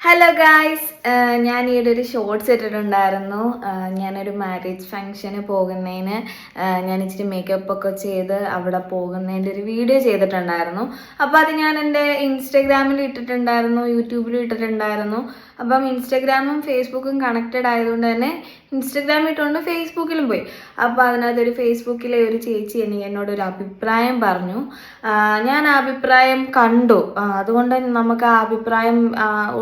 Hello guys ഞാൻ ഈയിടെ ഒരു ഷോർട്സ് ഇട്ടിട്ടുണ്ടായിരുന്നു. ഞാനൊരു മാരേജ് ഫംഗ്ഷന് പോകുന്നതിന്. ഞാൻ ഇച്ചിരി മേക്കപ്പ് ഒക്കെ ചെയ്ത് അവിടെ പോകുന്നതിന്റെ ഒരു വീഡിയോ ചെയ്തിട്ടുണ്ടായിരുന്നു. അപ്പോൾ അത് ഞാൻ എന്റെ ഇൻസ്റ്റഗ്രാമിൽ ഇട്ടിട്ടുണ്ടായിരുന്നു യൂട്യൂബിലും ഇട്ടിട്ടുണ്ടായിരുന്നു. അപ്പം ഇൻസ്റ്റഗ്രാമും ഫേസ്ബുക്കും കണക്റ്റഡ് ആയതുകൊണ്ട് തന്നെ ഇൻസ്റ്റഗ്രാമിൽ ഇട്ടുകൊണ്ട് ഫേസ്ബുക്കിലും പോയി. അപ്പോൾ അതിനകത്തൊരു ഫേസ്ബുക്കിലെ ഒരു ചേച്ചി എനിക്ക് എന്നോട് ഒരു അഭിപ്രായം പറഞ്ഞു. ഞാൻ ആ അഭിപ്രായം കണ്ടു. അതുകൊണ്ട് നമുക്ക് ആ അഭിപ്രായം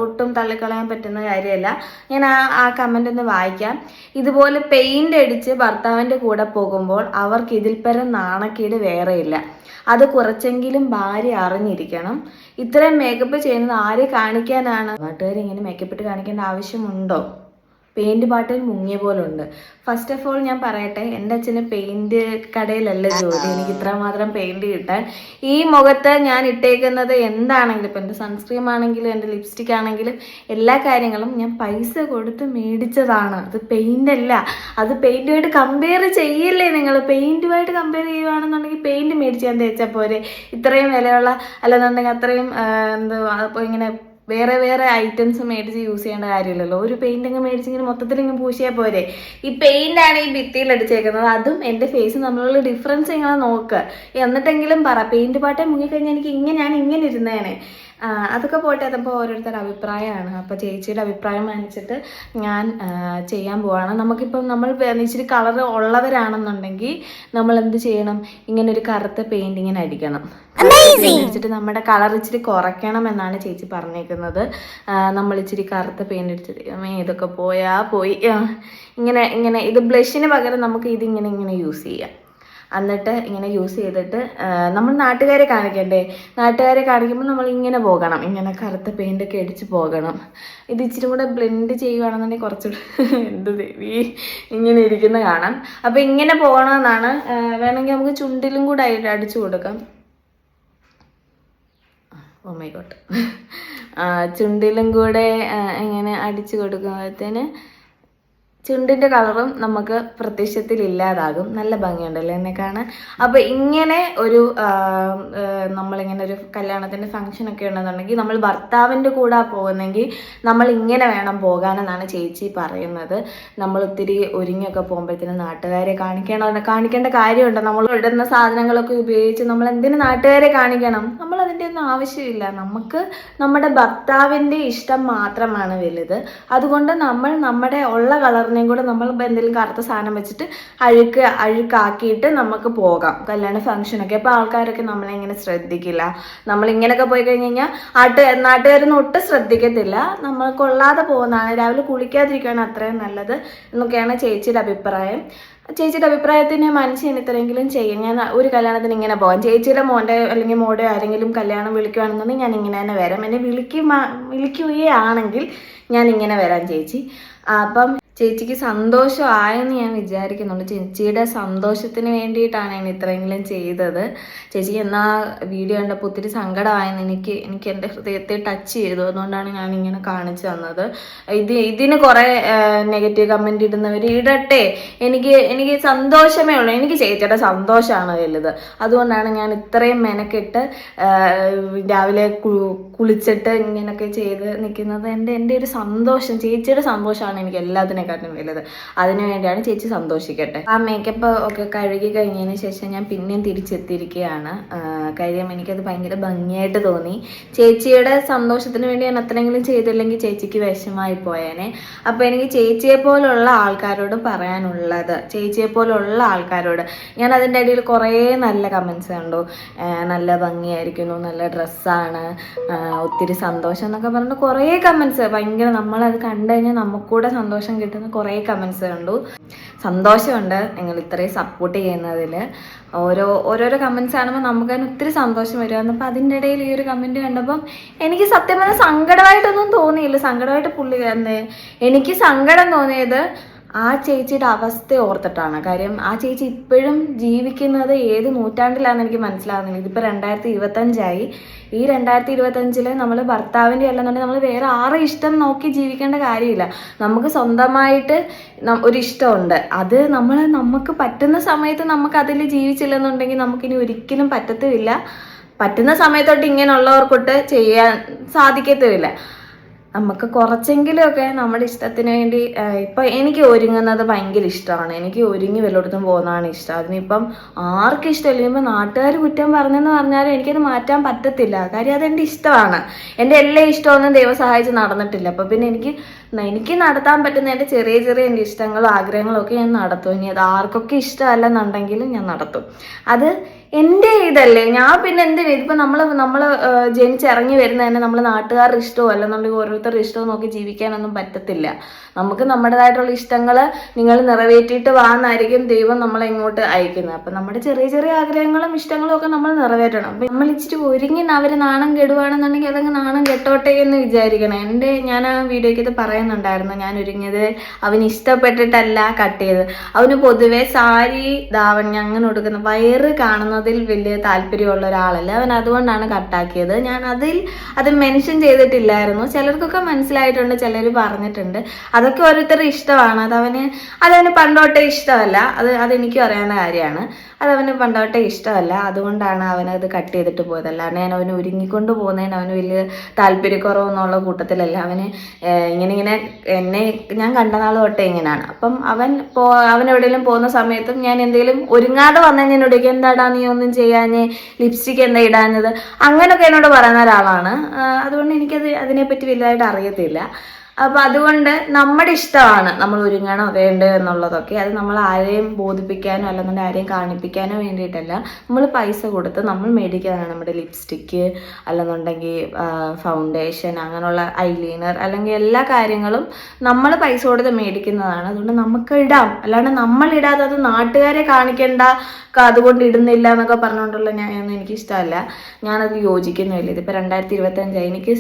ഒട്ടും തള്ളിക്കളയാൻ പറ്റുന്ന കാര്യമല്ല. ഞാൻ ആ ആ കമന്റ് ഒന്ന് വായിക്കാം. ഇതുപോലെ പെയിന്റ് അടിച്ച് ഭർത്താവിന്റെ കൂടെ പോകുമ്പോൾ അവർക്ക് ഇതിൽ പരം നാണക്കേട് വേറെയില്ല. അത് കുറച്ചെങ്കിലും ഭാര്യ അറിഞ്ഞിരിക്കണം. ഇത്രയും മേക്കപ്പ് ചെയ്യുന്നത് ആരെ കാണിക്കാനാണ്? നാട്ടുകാർ ഇങ്ങനെ മേക്കപ്പ് ഇട്ട് കാണിക്കേണ്ട ആവശ്യമുണ്ടോ? പെയിന്റ് പാട്ടിൽ മുങ്ങിയ പോലെ ഉണ്ട് ഫസ്റ്റ് ഓഫ് ഓൾ ഞാൻ പറയട്ടെ എന്റെ അച്ഛന് പെയിന്റ് കടയിലല്ല ജോലി. എനിക്ക് ഇത്രമാത്രം പെയിന്റ് കിട്ടാൻ. ഈ മുഖത്ത് ഞാൻ ഇട്ടേക്കുന്നത് എന്താണെങ്കിലും ഇപ്പം എന്റെ സൺസ്ക്രീം ആണെങ്കിലും എന്റെ ലിപ്സ്റ്റിക് ആണെങ്കിലും എല്ലാ കാര്യങ്ങളും ഞാൻ പൈസ കൊടുത്ത് മേടിച്ചതാണ്. അത് പെയിന്റ് അല്ല. അത് പെയിന്റുമായിട്ട് കമ്പയർ ചെയ്യില്ലേ നിങ്ങൾ. പെയിന്റുമായിട്ട് കമ്പയർ ചെയ്യുകയാണെന്നുണ്ടെങ്കിൽ പെയിന്റ് മേടിച്ച് ഞാൻ തേച്ചാൽ പോരെ. ഇത്രയും വിലയുള്ള അല്ലെന്നുണ്ടെങ്കിൽ അത്രയും എന്തോ അപ്പോൾ ഇങ്ങനെ വേറെ വേറെ ഐറ്റംസ് മേടിച്ച് യൂസ് ചെയ്യേണ്ട കാര്യമില്ലല്ലോ. ഒരു പെയിന്റ് അങ്ങ് മേടിച്ച് ഇങ്ങനെ മൊത്തത്തിൽ ഇങ്ങനെ പൂശിയാൽ പോരെ. ഈ പെയിന്റ് ആണ് ഈ ഭിത്തിയിൽ അടിച്ചേക്കുന്നത്. അതും എന്റെ ഫേസ് തമ്മിലുള്ള ഡിഫറൻസ് ഇങ്ങനെ നോക്കുക എന്നിട്ടെങ്കിലും പറ പെയിന്റ് പാട്ടെ മുങ്ങിക്കഴിഞ്ഞാൽ എനിക്ക് ഇങ്ങനെയാണ് ഇങ്ങനെ ഇരുന്നേനെ. അതൊക്കെ പോട്ടെ അതിപ്പോൾ ഓരോരുത്തരുടെ അഭിപ്രായമാണ്. അപ്പോൾ ചേച്ചിയുടെ അഭിപ്രായം മാനിച്ചിട്ട് ഞാൻ ചെയ്യാൻ പോവാണ്. നമുക്കിപ്പം നമ്മൾ ഇച്ചിരി കളർ ഉള്ളവരാണെന്നുണ്ടെങ്കിൽ നമ്മൾ എന്ത് ചെയ്യണം? ഇങ്ങനെ ഒരു കറുത്ത പെയിന്റിങ്ങിന് അടിക്കണം. അടിച്ചിട്ട് നമ്മുടെ കളർ ഇച്ചിരി കുറയ്ക്കണം എന്നാണ് ചേച്ചി പറഞ്ഞേക്കുന്നത്. നമ്മൾ ഇച്ചിരി കറുത്ത പെയിന്റ് അടിച്ചിട്ട് ഇതൊക്കെ പോയാ പോയി. ഇങ്ങനെ ഇങ്ങനെ ഇത് ബ്ലഷിന് പകരം നമുക്ക് ഇതിങ്ങനെ ഇങ്ങനെ യൂസ് ചെയ്യാം. എന്നിട്ട് ഇങ്ങനെ യൂസ് ചെയ്തിട്ട് നമ്മൾ നാട്ടുകാരെ കാണിക്കണ്ടേ? നാട്ടുകാരെ കാണിക്കുമ്പോൾ നമ്മൾ ഇങ്ങനെ പോകണം. ഇങ്ങനെ കറുത്ത പെയിന്റ് ഒക്കെ അടിച്ച് പോകണം. ഇത് ഇച്ചിരി കൂടെ ബ്ലെൻഡ് ചെയ്യുകയാണെന്നുണ്ടെങ്കിൽ കുറച്ചുകൂടെ എന്ത് ദേവി. ഇങ്ങനെ ഇരിക്കുന്ന കാണാം. അപ്പോൾ ഇങ്ങനെ പോകണമെന്നാണ് വേണമെങ്കിൽ നമുക്ക് ചുണ്ടിലും കൂടെ അടിച്ചു കൊടുക്കാം. ഓ മൈ ഗോഡ് ചുണ്ടിലും കൂടെ ഇങ്ങനെ അടിച്ചു കൊടുക്കുമ്പോഴത്തേന് ചുണ്ടിന്റെ കളറും നമുക്ക് പ്രത്യക്ഷത്തിൽ ഇല്ലാതാകും. നല്ല ഭംഗിയുണ്ടല്ലോ എന്നെ കാണാൻ? അപ്പോൾ ഇങ്ങനെ ഒരു നമ്മളിങ്ങനെ ഒരു കല്യാണത്തിന്റെ ഫംഗ്ഷനൊക്കെ ഉണ്ടെന്നുണ്ടെങ്കിൽ നമ്മൾ ഭർത്താവിന്റെ കൂടെ പോകുന്നെങ്കിൽ നമ്മൾ ഇങ്ങനെ വേണം പോകാനെന്നാണ് ചേച്ചി പറയുന്നത്. നമ്മൾ ഒത്തിരി ഒരുങ്ങിയൊക്കെ പോകുമ്പോഴത്തേനും നാട്ടുകാരെ കാണിക്കണോ. കാണിക്കേണ്ട കാര്യമുണ്ട്. നമ്മൾ ഇടുന്ന സാധനങ്ങളൊക്കെ ഉപയോഗിച്ച് നമ്മൾ എന്തിനു നാട്ടുകാരെ കാണിക്കണം? നമ്മൾ അതിന്റെ ഒന്നും ആവശ്യമില്ല. നമുക്ക് നമ്മുടെ ഭർത്താവിന്റെ ഇഷ്ടം മാത്രമാണ് വലുത്. അതുകൊണ്ട് നമ്മൾ നമ്മുടെ ഉള്ള കളറിനെയും കൂടെ നമ്മൾ എന്തെങ്കിലും കറുത്ത സാധനം വെച്ചിട്ട് അഴുക്ക് അഴുക്കാക്കിയിട്ട് നമുക്ക് പോകാം. കല്യാണ ഫംഗ്ഷനൊക്കെ അപ്പോൾ ആൾക്കാരൊക്കെ നമ്മളെ ഇങ്ങനെ ശ്രദ്ധിക്കില്ല. നമ്മൾ ഇങ്ങനെയൊക്കെ പോയി കഴിഞ്ഞ് കഴിഞ്ഞാൽ ആട്ട് നാട്ടുകാരൊന്നും ഒട്ടും ശ്രദ്ധിക്കത്തില്ല. നമ്മൾ കൊള്ളാതെ പോകുന്നതാണ്. രാവിലെ കുളിക്കാതിരിക്കുകയാണ് അത്രയും നല്ലത് എന്നൊക്കെയാണ് ചേച്ചിയുടെ അഭിപ്രായം. ചേച്ചിയുടെ അഭിപ്രായത്തിന് മനസ്സിന് ഇത്രയെങ്കിലും ചെയ്യും. ഞാൻ ഒരു കല്യാണത്തിന് ഇങ്ങനെ പോകാം. ചേച്ചിയുടെ മോന്റെ അല്ലെങ്കിൽ മോടെ ആരെങ്കിലും കല്യാണം വിളിക്കുകയാണെന്നുണ്ടെങ്കിൽ ഞാൻ ഇങ്ങനെ തന്നെ വരാം. എന്നെ വിളിക്കുക വിളിക്കുകയാണെങ്കിൽ ഞാൻ ഇങ്ങനെ വരാം ചേച്ചി. അപ്പം ചേച്ചിക്ക് സന്തോഷമായെന്ന് ഞാൻ വിചാരിക്കുന്നുണ്ട്. ചേച്ചിയുടെ സന്തോഷത്തിന് വേണ്ടിയിട്ടാണ് ഞാൻ ഇത്രയെങ്കിലും ചെയ്തത്. ചേച്ചി എന്നാ വീഡിയോ കണ്ടപ്പോൾ ഒത്തിരി സങ്കടമായെന്ന് എനിക്ക് എനിക്ക് എന്റെ ഹൃദയത്തെ ടച്ച് ചെയ്തു. അതുകൊണ്ടാണ് ഞാൻ ഇങ്ങനെ കാണിച്ചു തന്നത്. ഇത് ഇതിന് കുറേ നെഗറ്റീവ് കമന്റ് ഇടുന്നവർ ഇടട്ടെ. എനിക്ക് എനിക്ക് സന്തോഷമേ ഉള്ളൂ. എനിക്ക് ചേച്ചിയുടെ സന്തോഷമാണ് വലുത്. അതുകൊണ്ടാണ് ഞാൻ ഇത്രയും മെനക്കെട്ട് രാവിലെ കുളിച്ചിട്ട് ഇങ്ങനെയൊക്കെ ചെയ്ത് നിൽക്കുന്നത്. എന്റെ എന്റെ ഒരു സന്തോഷം ചേച്ചിയുടെ സന്തോഷമാണ് എനിക്ക് എല്ലാത്തിനെക്കാട്ടും വലുത്. അതിനു വേണ്ടിയാണ് ചേച്ചി സന്തോഷിക്കട്ടെ. ആ മേക്കപ്പ് ഒക്കെ കഴുകി കഴിഞ്ഞതിന് ശേഷം ഞാൻ പിന്നെയും തിരിച്ചെത്തിയിരിക്കുകയാണ്. കാര്യം എനിക്കത് ഭയങ്കര ഭംഗിയായിട്ട് തോന്നി. ചേച്ചിയുടെ സന്തോഷത്തിന് വേണ്ടി ഞാൻ അത്രയെങ്കിലും ചെയ്തില്ലെങ്കിൽ ചേച്ചിക്ക് വിഷമായി പോയേനെ. അപ്പോൾ എനിക്ക് ചേച്ചിയെ പോലുള്ള ആൾക്കാരോട് പറയാനുള്ളത് ചേച്ചിയെ പോലുള്ള ആൾക്കാരോട്. ഞാൻ അതിന്റെ ഇടയിൽ കുറേ നല്ല കമൻസ് കണ്ടു. നല്ല ഭംഗിയായിരിക്കുന്നു നല്ല ഡ്രസ്സാണ് ഒത്തിരി സന്തോഷം എന്നൊക്കെ പറഞ്ഞിട്ട് കുറേ കമൻസ് ഭയങ്കര നമ്മളത് കണ്ടു കഴിഞ്ഞാൽ നമുക്കൂടെ സന്തോഷം കിട്ടുന്ന കുറേ കമൻസ് കണ്ടു. സന്തോഷമുണ്ട് നിങ്ങൾ ഇത്രയും സപ്പോർട്ട് ചെയ്യുന്നതിൽ. ഓരോ ഓരോരോ കമൻസ് കാണുമ്പോൾ നമുക്ക് തന്നെ ഒത്തിരി സന്തോഷം വരുമായിരുന്നു അപ്പം അതിന്റെ ഇടയിൽ ഈ ഒരു കമന്റ് കണ്ടപ്പം എനിക്ക് സത്യം പറഞ്ഞാൽ സങ്കടമായിട്ടൊന്നും തോന്നിയില്ല. സങ്കടമായിട്ട് പുള്ളി എനിക്ക് സങ്കടം തോന്നിയത് ആ ചേച്ചിയുടെ അവസ്ഥ ഓർത്തിട്ടാണ്. കാര്യം ആ ചേച്ചി ഇപ്പോഴും ജീവിക്കുന്നത് ഏത് നൂറ്റാണ്ടിലാണെന്ന് എനിക്ക് മനസ്സിലാകുന്നില്ല ഇതിപ്പോൾ രണ്ടായിരത്തി ഇരുപത്തഞ്ചായി ഈ രണ്ടായിരത്തി ഇരുപത്തഞ്ചിൽ നമ്മൾ ഭർത്താവിന്റെ അല്ലെന്നുണ്ടെങ്കിൽ നമ്മൾ വേറെ ആരെ ഇഷ്ടം നോക്കി ജീവിക്കേണ്ട കാര്യമില്ല. നമുക്ക് സ്വന്തമായിട്ട് ഒരു ഇഷ്ടമുണ്ട് അത് നമ്മൾ നമുക്ക് പറ്റുന്ന സമയത്ത് നമുക്ക് അതിൽ ജീവിച്ചില്ലെന്നുണ്ടെങ്കിൽ നമുക്കിനി ഒരിക്കലും പറ്റത്തുമില്ല. പറ്റുന്ന സമയത്തോട്ട് ഇങ്ങനെയുള്ളവർക്കൊട്ട് ചെയ്യാൻ സാധിക്കത്തുമില്ല. നമുക്ക് കുറച്ചെങ്കിലുമൊക്കെ നമ്മുടെ ഇഷ്ടത്തിന് വേണ്ടി ഇപ്പം എനിക്ക് ഒരുങ്ങുന്നത് ഭയങ്കര ഇഷ്ടമാണ്. എനിക്ക് ഒരുങ്ങി വല്ലയിടത്തും പോകുന്നതാണ് ഇഷ്ടം. അതിനിപ്പം ആർക്കും ഇഷ്ടമല്ല. ഇപ്പം നാട്ടുകാർ കുറ്റം പറഞ്ഞെന്ന് പറഞ്ഞാലും എനിക്കത് മാറ്റാൻ പറ്റത്തില്ല. കാര്യം അതെന്റെ ഇഷ്ടമാണ്. എന്റെ എല്ലാ ഇഷ്ടമൊന്നും ദൈവം സഹായിച്ച് നടന്നിട്ടില്ല. അപ്പം പിന്നെ എനിക്ക് എനിക്ക് നടത്താൻ പറ്റുന്ന എന്റെ ചെറിയ ചെറിയ എന്റെ ഇഷ്ടങ്ങളും ആഗ്രഹങ്ങളും ഒക്കെ ഞാൻ നടത്തും. ഇനി അത് ആർക്കൊക്കെ ഇഷ്ടമല്ലെന്നുണ്ടെങ്കിലും ഞാൻ നടത്തും. അത് എന്റെ ഇതല്ലേ? ഞാൻ പിന്നെ എന്തിനാ ഇതിപ്പോൾ നമ്മൾ നമ്മൾ ജനിച്ചിറങ്ങി വരുന്ന തന്നെ നമ്മൾ നാട്ടുകാരുടെ ഇഷ്ടമോ അല്ലെന്നുണ്ടെങ്കിൽ ഓരോരുത്തരുടെ ഇഷ്ടമോ നോക്കി ജീവിക്കാനൊന്നും പറ്റത്തില്ല. നമുക്ക് നമ്മുടേതായിട്ടുള്ള ഇഷ്ടങ്ങൾ നിങ്ങൾ നിറവേറ്റിയിട്ട് വാന്നായിരിക്കും ദൈവം നമ്മളെ ഇങ്ങോട്ട് അയക്കുന്നത്. അപ്പം നമ്മുടെ ചെറിയ ചെറിയ ആഗ്രഹങ്ങളും ഇഷ്ടങ്ങളും ഒക്കെ നമ്മൾ നിറവേറ്റണം. അപ്പം നമ്മൾ ഇച്ചിരി ഒരുങ്ങി അവർ നാണം കെടുവാണെന്നുണ്ടെങ്കിൽ അതങ്ങ് നാണം കെട്ടോട്ടെ എന്ന് വിചാരിക്കണം. എന്റെ ഞാൻ ആ വീഡിയോയ്ക്ക് ഇത് പറയുന്നുണ്ടായിരുന്നു. ഞാൻ ഒരുങ്ങിയത് അവന് ഇഷ്ടപ്പെട്ടിട്ടല്ല കട്ട് ചെയ്തത്. അവന് പൊതുവെ സാരി ധാവണി അങ്ങനെ കൊടുക്കുന്ന വയറ് കാണുന്നതിൽ വലിയ താല്പര്യമുള്ള ഒരാളല്ല. അവൻ അതുകൊണ്ടാണ് കട്ടാക്കിയത് ഞാൻ അതിൽ അത് മെൻഷൻ ചെയ്തിട്ടില്ലായിരുന്നു. ചിലർക്കൊക്കെ മനസ്സിലായിട്ടുണ്ട് ചിലർ പറഞ്ഞിട്ടുണ്ട്. അതൊക്കെ ഓരോരുത്തരുടെ ഇഷ്ടമാണ്. അതവന് അതവന് പണ്ടോട്ടേ ഇഷ്ടമല്ല. അത് അതെനിക്കും അറിയാവുന്ന കാര്യമാണ്. അതവന് പണ്ടോട്ടേ ഇഷ്ടമല്ല. അതുകൊണ്ടാണ് അവനത് കട്ട് ചെയ്തിട്ട് പോയത് അല്ലാണ്ട് ഞാൻ അവന് ഒരുങ്ങിക്കൊണ്ട് പോകുന്നതിന് അവന് വലിയ താല്പര്യക്കുറവെന്നുള്ള കൂട്ടത്തിലല്ല. അവന് ഇങ്ങനെ ഇങ്ങനെ എന്നെ ഞാൻ കണ്ട നാൾ തൊട്ടേ ഇങ്ങനെയാണ് അപ്പം അവൻ പോ അവൻ എവിടെയെങ്കിലും പോകുന്ന സമയത്തും ഞാൻ എന്തെങ്കിലും ഒരുങ്ങാതെ വന്നു കഴിഞ്ഞാൽ എന്നോട് എന്താടാ നീ ഒന്നും ചെയ്യാഞ്ഞ് ലിപ്സ്റ്റിക് എന്താ ഇടാഞ്ഞത്? അങ്ങനെയൊക്കെ എന്നോട് പറയുന്ന ഒരാളാണ്. അതുകൊണ്ട് എനിക്കത് അതിനെപ്പറ്റി വലുതായിട്ട് അറിയത്തില്ല. അപ്പം അതുകൊണ്ട് നമ്മുടെ ഇഷ്ടമാണ് നമ്മൾ ഒരുങ്ങണം വേണ്ടോ എന്നുള്ളതൊക്കെ. അത് നമ്മൾ ആരെയും ബോധിപ്പിക്കാനോ അല്ലെന്നുണ്ടെങ്കിൽ ആരെയും കാണിപ്പിക്കാനോ വേണ്ടിയിട്ടല്ല. നമ്മൾ പൈസ കൊടുത്ത് നമ്മൾ മേടിക്കുന്നതാണ് നമ്മുടെ ലിപ്സ്റ്റിക്ക് അല്ലെന്നുണ്ടെങ്കിൽ ഫൗണ്ടേഷൻ അങ്ങനെയുള്ള ഐലൈനർ അല്ലെങ്കിൽ എല്ലാ കാര്യങ്ങളും നമ്മൾ പൈസ കൊടുത്ത് മേടിക്കുന്നതാണ്. അതുകൊണ്ട് നമുക്ക് ഇടാം. അല്ലാണ്ട് നമ്മൾ ഇടാതെ അത് നാട്ടുകാരെ കാണിക്കേണ്ട അതുകൊണ്ട് ഇടുന്നില്ല എന്നൊക്കെ പറഞ്ഞുകൊണ്ടുള്ള ന്യായമൊന്നും എനിക്ക് ഇഷ്ടമല്ല ഞാനത് യോജിക്കുന്നില്ല. ഇതിപ്പോൾ രണ്ടായിരത്തി ഇരുപത്തഞ്ചായി. എനിക്ക്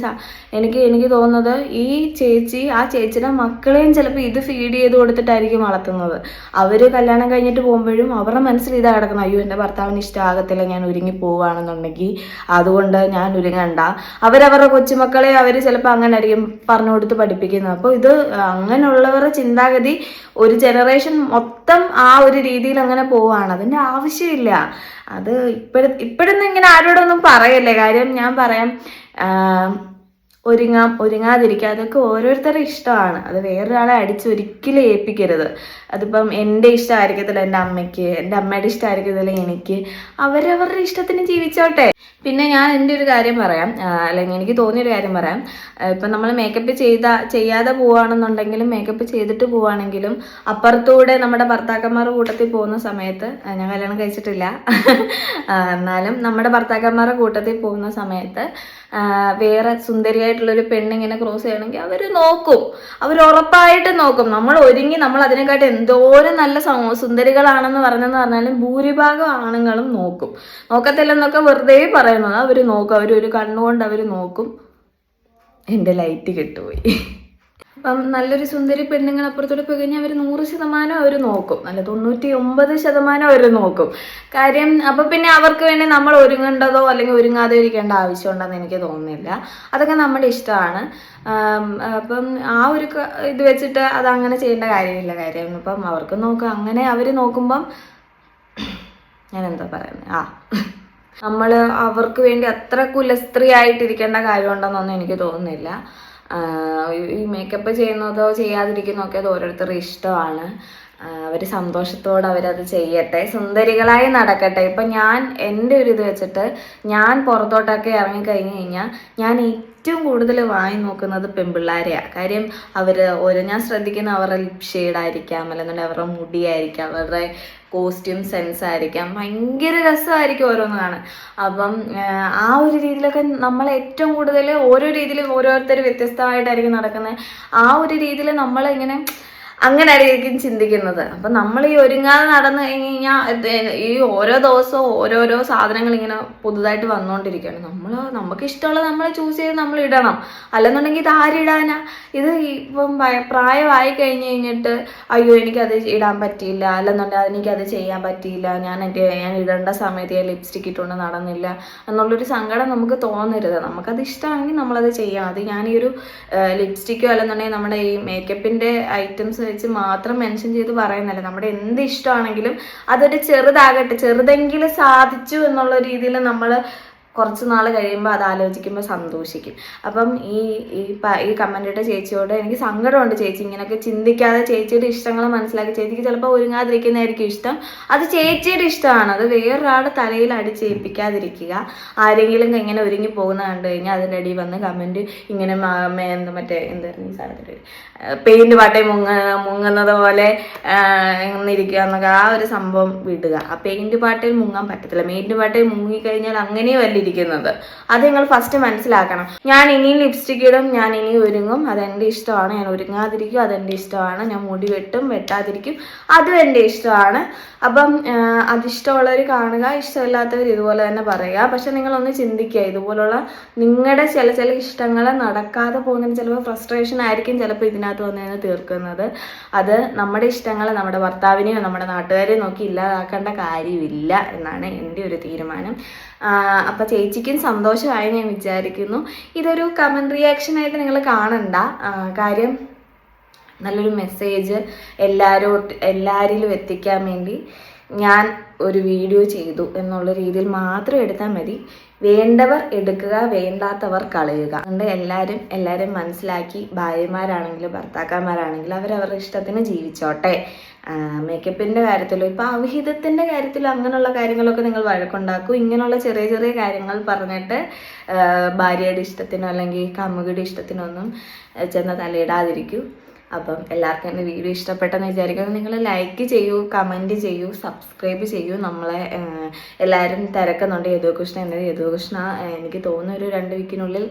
എനിക്ക് എനിക്ക് തോന്നുന്നത് ഈ ചേച്ചി ആ ചേച്ചിയുടെ മക്കളെയും ചിലപ്പോൾ ഇത് ഫീഡ് ചെയ്ത് കൊടുത്തിട്ടായിരിക്കും വളർത്തുന്നത്. അവർ കല്യാണം കഴിഞ്ഞിട്ട് പോകുമ്പോഴും അവരുടെ മനസ്സിൽ ഇതാ കിടക്കണം അയ്യോ എന്റെ ഭർത്താവിന് ഇഷ്ടമാകത്തില്ല ഞാൻ ഒരുങ്ങി പോവുകയാണെന്നുണ്ടെങ്കിൽ അതുകൊണ്ട് ഞാൻ ഒരുങ്ങണ്ട. അവരവരുടെ കൊച്ചുമക്കളെ അവർ ചിലപ്പോൾ അങ്ങനെ ആയിരിക്കും പറഞ്ഞു കൊടുത്ത് പഠിപ്പിക്കുന്നത്. അപ്പോൾ ഇത് അങ്ങനെയുള്ളവരുടെ ചിന്താഗതി ഒരു ജനറേഷൻ മൊത്തം ആ ഒരു രീതിയിൽ അങ്ങനെ പോവാണ്. അതിന്റെ ആവശ്യമില്ല. അത് ഇപ്പോഴത്തെ ഇപ്പോഴൊന്നും ഇങ്ങനെ ആരോടൊന്നും പറയല്ലേ? കാര്യം ഞാൻ പറയാം ഒരുങ്ങാം ഒരുങ്ങാതിരിക്കാം. അതൊക്കെ ഓരോരുത്തരുടെ ഇഷ്ടമാണ്. അത് വേറൊരാളെ അടിച്ച് ഒരിക്കലും ഏൽപ്പിക്കരുത്. അതിപ്പം എന്റെ ഇഷ്ടമായിരിക്കത്തില്ല എന്റെ അമ്മയ്ക്ക് എന്റെ അമ്മയുടെ ഇഷ്ടമായിരിക്കത്തില്ല എനിക്ക്. അവരവരുടെ ഇഷ്ടത്തിന് ജീവിച്ചോട്ടെ. പിന്നെ ഞാൻ എന്റെ ഒരു കാര്യം പറയാം. അല്ലെങ്കിൽ എനിക്ക് തോന്നിയൊരു കാര്യം പറയാം. ഇപ്പം നമ്മൾ മേക്കപ്പ് ചെയ്ത ചെയ്യാതെ പോവുകയാണെന്നുണ്ടെങ്കിലും മേക്കപ്പ് ചെയ്തിട്ട് പോവുകയാണെങ്കിലും അപ്പുറത്തൂടെ നമ്മുടെ ഭർത്താക്കന്മാരുടെ കൂട്ടത്തിൽ പോകുന്ന സമയത്ത് ഞാൻ കല്യാണം കഴിച്ചിട്ടില്ല. എന്നാലും നമ്മുടെ ഭർത്താക്കന്മാരുടെ കൂട്ടത്തിൽ പോകുന്ന സമയത്ത് വേറെ സുന്ദരിയായിട്ടുള്ളൊരു പെണ്ണിങ്ങനെ ക്രോസ് ചെയ്യണമെങ്കിൽ അവർ നോക്കും. അവർ ഉറപ്പായിട്ട് നോക്കും. നമ്മൾ ഒരുങ്ങി നമ്മൾ അതിനെക്കാട്ടി എന്തോരം നല്ല സുന്ദരികളാണെന്ന് പറഞ്ഞെന്ന് പറഞ്ഞാലും ഭൂരിഭാഗം ആണുങ്ങളും നോക്കും. നോക്കത്തില്ലെന്നൊക്കെ വെറുതെ പറയുന്നത്. അവർ നോക്കും. അവർ ഒരു കണ്ണുകൊണ്ട് അവർ നോക്കും. എന്റെ ലൈറ്റ് കെട്ടുപോയി. അപ്പം നല്ലൊരു സുന്ദരി പെണ്ണുങ്ങൾ അപ്പുറത്തോട്ട് പോയി കഴിഞ്ഞാൽ അവർ നൂറ് ശതമാനം അവർ നോക്കും. അല്ല തൊണ്ണൂറ്റി ഒമ്പത് ശതമാനം അവർ നോക്കും. കാര്യം അപ്പം പിന്നെ അവർക്ക് വേണ്ടി നമ്മൾ ഒരുങ്ങേണ്ടതോ അല്ലെങ്കിൽ ഒരുങ്ങാതെ ഇരിക്കേണ്ട ആവശ്യമുണ്ടെന്ന് എനിക്ക് തോന്നുന്നില്ല. അതൊക്കെ നമ്മുടെ ഇഷ്ടമാണ്. അപ്പം ആ ഒരു ഇത് വെച്ചിട്ട് അത് അങ്ങനെ ചെയ്യേണ്ട കാര്യമില്ല. കാര്യം ഇപ്പം അവർക്ക് നോക്കുക. അങ്ങനെ അവർ നോക്കുമ്പം ഞാൻ എന്താ പറയുന്നത് ആ. നമ്മൾ അവർക്ക് വേണ്ടി അത്ര കുലസ്ത്രീ ആയിട്ടിരിക്കേണ്ട കാര്യമുണ്ടെന്നൊന്നും എനിക്ക് തോന്നുന്നില്ല. ഈ മേക്കപ്പ് ചെയ്യുന്നതോ ചെയ്യാതിരിക്കുന്നതോ ഒക്കെ അത് ഓരോരുത്തരുടെ ഇഷ്ടമാണ്. അവർ സന്തോഷത്തോടെ അവരത് ചെയ്യട്ടെ. സുന്ദരികളായി നടക്കട്ടെ. ഇപ്പം ഞാൻ എന്റെ ഒരു ഇത് വെച്ചിട്ട് ഞാൻ പുറത്തോട്ടൊക്കെ ഇറങ്ങിക്കഴിഞ്ഞ് കഴിഞ്ഞാൽ ഞാൻ ഏറ്റവും കൂടുതൽ വായി നോക്കുന്നത് പെൺപിള്ളേരെയാണ് കാര്യം അവർ ഓരോ ഞാൻ ശ്രദ്ധിക്കുന്ന അവരുടെ ലിപ് ഷെയ്ഡായിരിക്കാം അല്ലെന്നുണ്ടെങ്കിൽ അവരുടെ മുടിയായിരിക്കാം അവരുടെ കോസ്റ്റ്യൂം സെൻസ് ആയിരിക്കാം. ഭയങ്കര രസമായിരിക്കും ഓരോന്ന് കാണാൻ. അപ്പം ആ ഒരു രീതിയിലൊക്കെ നമ്മൾ ഏറ്റവും കൂടുതൽ ഓരോ രീതിയിലും ഓരോരുത്തർ വ്യത്യസ്തമായിട്ടായിരിക്കും നടക്കുന്നത് ആ ഒരു രീതിയിൽ നമ്മളിങ്ങനെ അങ്ങനെ ആയിരിക്കും ചിന്തിക്കുന്നത്. അപ്പം നമ്മൾ ഈ ഒരുങ്ങാതെ നടന്നു കഴിഞ്ഞ് കഴിഞ്ഞാൽ ഈ ഓരോ ദിവസവും ഓരോരോ സാധനങ്ങൾ ഇങ്ങനെ പുതുതായിട്ട് വന്നുകൊണ്ടിരിക്കുകയാണ് നമ്മൾ നമുക്ക് ഇഷ്ടമുള്ളത് നമ്മൾ ചൂസ് ചെയ്ത് നമ്മൾ ഇടണം. അല്ലെന്നുണ്ടെങ്കിൽ ഇത് ആരിടാനാ ഇത് ഇപ്പം പ്രായമായി കഴിഞ്ഞ് കഴിഞ്ഞിട്ട് അയ്യോ എനിക്കത് ഇടാൻ പറ്റിയില്ല. അല്ലെന്നുണ്ടെങ്കിൽ എനിക്കത് ചെയ്യാൻ പറ്റിയില്ല. ഞാൻ എന്റെ ഞാൻ ഇടേണ്ട സമയത്ത് ഞാൻ ലിപ്സ്റ്റിക് ഇട്ടുകൊണ്ട് നടന്നില്ല എന്നുള്ളൊരു സങ്കടം നമുക്ക് തോന്നരുത്. നമുക്കത് ഇഷ്ടമാണെങ്കിൽ നമ്മളത് ചെയ്യണം അത് ഞാൻ ഈ ഒരു ലിപ്സ്റ്റിക്കോ അല്ലെന്നുണ്ടെങ്കിൽ നമ്മുടെ ഈ മേക്കപ്പിന്റെ ഐറ്റംസ് വെച്ച് മാത്രം മെൻഷൻ ചെയ്ത് പറയുന്നില്ല നമ്മുടെ എന്ത് ഇഷ്ടമാണെങ്കിലും അതൊരു ചെറുതാകട്ടെ ചെറുതെങ്കിലും സാധിച്ചു എന്നുള്ള രീതിയിൽ നമ്മൾ കുറച്ച് നാൾ കഴിയുമ്പോൾ അത് ആലോചിക്കുമ്പോൾ സന്തോഷിക്കും. അപ്പം ഈ ഈ ഈ ചേച്ചിയോട് എനിക്ക് സങ്കടമുണ്ട് ചേച്ചി ഇങ്ങനെയൊക്കെ ചിന്തിക്കാതെ ചേച്ചിയുടെ ഇഷ്ടങ്ങൾ മനസ്സിലാക്കി. ചേച്ചിക്ക് ചിലപ്പോൾ ഒരുങ്ങാതിരിക്കുന്നതായിരിക്കും ഇഷ്ടം. അത് ചേച്ചിയുടെ ഇഷ്ടമാണ്. അത് വേറൊരാളുടെ തലയിൽ അടിച്ചേൽപ്പിക്കാതിരിക്കുക. ആരെങ്കിലും ഇങ്ങനെ ഒരുങ്ങി പോകുന്ന കണ്ടു കഴിഞ്ഞാൽ അതിന്റെ അടിയിൽ വന്ന് കമന്റ് ഇങ്ങനെ എന്താ മറ്റേ എന്തായിരുന്നു ഈ സാധനത്തിന്റെ പെയിന്റ് പാട്ടേ മുങ്ങ മുങ്ങുന്നത് പോലെ ഇരിക്കുക എന്നൊക്കെ ആ ഒരു സംഭവം വിടുക. ആ പെയിന്റ് പാട്ടയിൽ മുങ്ങാൻ പറ്റത്തില്ല. പെയിന്റ് പാട്ടയിൽ മുങ്ങിക്കഴിഞ്ഞാൽ അങ്ങനെയും ഇരിക്കുന്നത്. അത് നിങ്ങൾ ഫസ്റ്റ് മനസ്സിലാക്കണം. ഞാൻ ഇനിയും ലിപ്സ്റ്റിക് ഇടും ഞാൻ ഇനി ഒരുങ്ങും. അതെന്റെ ഇഷ്ടമാണ്. ഞാൻ ഒരുങ്ങാതിരിക്കും. അതെന്റെ ഇഷ്ടമാണ്. ഞാൻ മുടി വെട്ടും വെട്ടാതിരിക്കും. അതും എന്റെ ഇഷ്ടമാണ്. അപ്പം അതിഷ്ടമുള്ളവർ കാണുക ഇഷ്ടമില്ലാത്തവർ ഇതുപോലെ തന്നെ പറയുക. പക്ഷെ നിങ്ങളൊന്ന് ചിന്തിക്കുക. ഇതുപോലുള്ള നിങ്ങളുടെ ചില ചില ഇഷ്ടങ്ങൾ നടക്കാതെ പോകുന്നതിന് ചിലപ്പോൾ ഫ്രസ്ട്രേഷൻ ആയിരിക്കും ചിലപ്പോൾ ഇതിനകത്ത് വന്നതിന് തീർക്കുന്നത്. അത് നമ്മുടെ ഇഷ്ടങ്ങൾ നമ്മുടെ ഭർത്താവിനെയോ നമ്മുടെ നാട്ടുകാരെയോ നോക്കി ഇല്ലാതാക്കേണ്ട കാര്യമില്ല എന്നാണ് എന്റെ ഒരു തീരുമാനം. അപ്പം ചേച്ചിക്കും സന്തോഷമായി ഞാൻ വിചാരിക്കുന്നു. ഇതൊരു കമന്റ് റിയാക്ഷൻ ആയിട്ട് നിങ്ങൾ കാണണ്ട. കാര്യം നല്ലൊരു മെസ്സേജ് എല്ലാരോട്ട് എല്ലാവരിലും എത്തിക്കാൻ വേണ്ടി ഞാൻ ഒരു വീഡിയോ ചെയ്തു എന്നുള്ള രീതിയിൽ മാത്രം എടുത്താൽ മതി. വേണ്ടവർ എടുക്കുക വേണ്ടാത്തവർ കളയുക. അതുകൊണ്ട് എല്ലാവരും എല്ലാവരും മനസ്സിലാക്കി. ഭാര്യമാരാണെങ്കിലും ഭർത്താക്കന്മാരാണെങ്കിലും അവരവരുടെ ഇഷ്ടത്തിന് ജീവിച്ചോട്ടെ. മേക്കപ്പിന്റെ കാര്യത്തിലോ ഇപ്പോൾ അവിഹിതത്തിന്റെ കാര്യത്തിലും അങ്ങനെയുള്ള കാര്യങ്ങളൊക്കെ നിങ്ങൾ വഴക്കുണ്ടാക്കും. ഇങ്ങനെയുള്ള ചെറിയ ചെറിയ കാര്യങ്ങൾ പറഞ്ഞിട്ട് ഭാര്യയുടെ ഇഷ്ടത്തിനോ അല്ലെങ്കിൽ കാമുകിയുടെ ഇഷ്ടത്തിനോ ഒന്നും ചെന്ന തലയിടാതിരിക്കൂ. അപ്പം എല്ലാവർക്കും എന്റെ വീഡിയോ ഇഷ്ടപ്പെട്ടെന്ന് വിചാരിക്കുന്നു. നിങ്ങൾ ലൈക്ക് ചെയ്യൂ കമന്റ് ചെയ്യൂ സബ്സ്ക്രൈബ് ചെയ്യൂ. നമ്മളെ എല്ലാവരും തിരക്കുന്നുണ്ട്. യദുകൃഷ്ണ എന്നത് യദുകൃഷ്ണ എനിക്ക് തോന്നുന്ന ഒരു രണ്ട് വീക്കിനുള്ളിൽ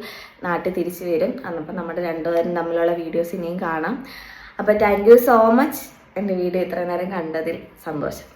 നാട്ടിൽ തിരിച്ചു വരും. അന്നപ്പം നമ്മുടെ രണ്ടുപേരും തമ്മിലുള്ള വീഡിയോസ് ഇനിയും കാണാം. അപ്പോൾ താങ്ക് യു സോ മച്ച് എന്റെ വീഡിയോ ഇത്ര നേരം കണ്ടതിൽ സന്തോഷം.